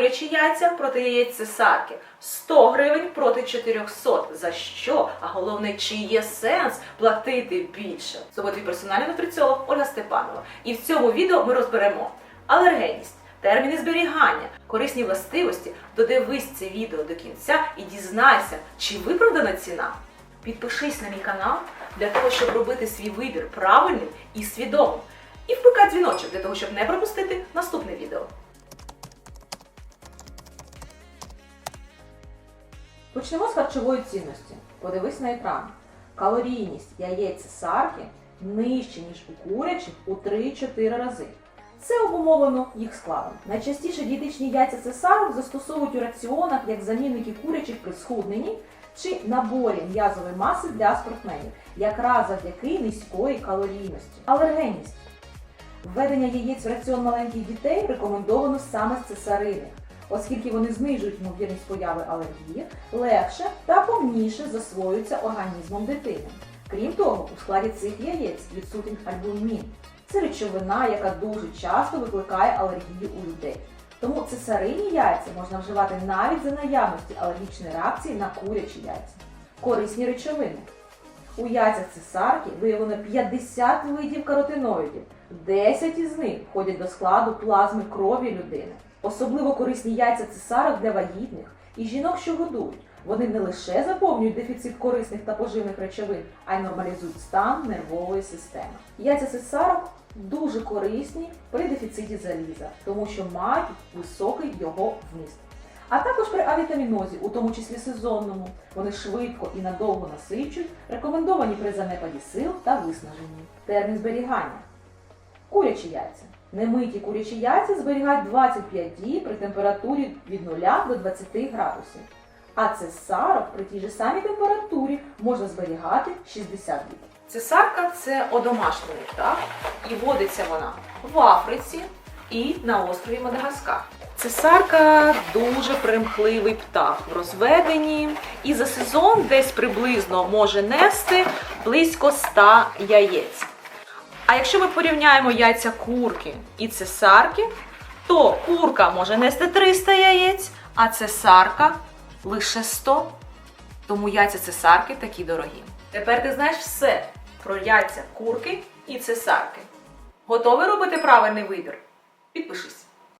Курячі яйця проти яєць цесарки 100 гривень проти 400. За що? А головне, чи є сенс платити більше? З твій персональний нутриціолог Ольга Степанова. І в цьому відео ми розберемо алергенність, терміни зберігання, корисні властивості. Додивись це відео до кінця і дізнайся, чи виправдана ціна. Підпишись на мій канал для того, щоб робити свій вибір правильним і свідомим. І впикай дзвіночок для того, щоб не пропустити наступне відео. Почнемо з харчової цінності. Подивись на екран. Калорійність яєць цесарки нижче, ніж у курячих у 3-4 рази. Це обумовлено їх складом. Найчастіше дієтичні яйця цесарок застосовують у раціонах як замінники курячих при схудненні чи наборі м'язової маси для спортсменів, якраз завдяки низької калорійності. Алергенність. Введення яєць в раціон маленьких дітей рекомендовано саме з цесариних, оскільки вони знижують ймовірність появи алергії, легше та повніше засвоюються організмом дитини. Крім того, у складі цих яєць відсутній альбумін. Це речовина, яка дуже часто викликає алергію у людей. Тому цесарині яйця можна вживати навіть за наявності алергічної реакції на курячі яйця. Корисні речовини. У яйцях цесарки виявлено 50 видів каротиноїдів. 10 із них входять до складу плазми крові людини. Особливо корисні яйця цесарок для вагітних і жінок, що годують. Вони не лише заповнюють дефіцит корисних та поживних речовин, а й нормалізують стан нервової системи. Яйця цесарок дуже корисні при дефіциті заліза, тому що мають високий його вміст. А також при авітамінозі, у тому числі сезонному, вони швидко і надовго насичують, рекомендовані при занепаді сил та виснаженні. Термін зберігання. Курячі яйця. Немиті курячі яйця зберігають 25 діб при температурі від 0 до 20 градусів. А цесарок при тій же самій температурі можна зберігати 60 діб. Цесарка це одомашнений птах, і водиться вона в Африці і на острові Мадагаскар. Цесарка дуже примхливий птах в розведенні і за сезон десь приблизно може нести близько 100 яєць. А якщо ми порівняємо яйця курки і цесарки, то курка може нести 300 яєць, а цесарка лише 100. Тому яйця цесарки такі дорогі. Тепер ти знаєш все про яйця курки і цесарки. Готовий робити правильний вибір? Підпишись.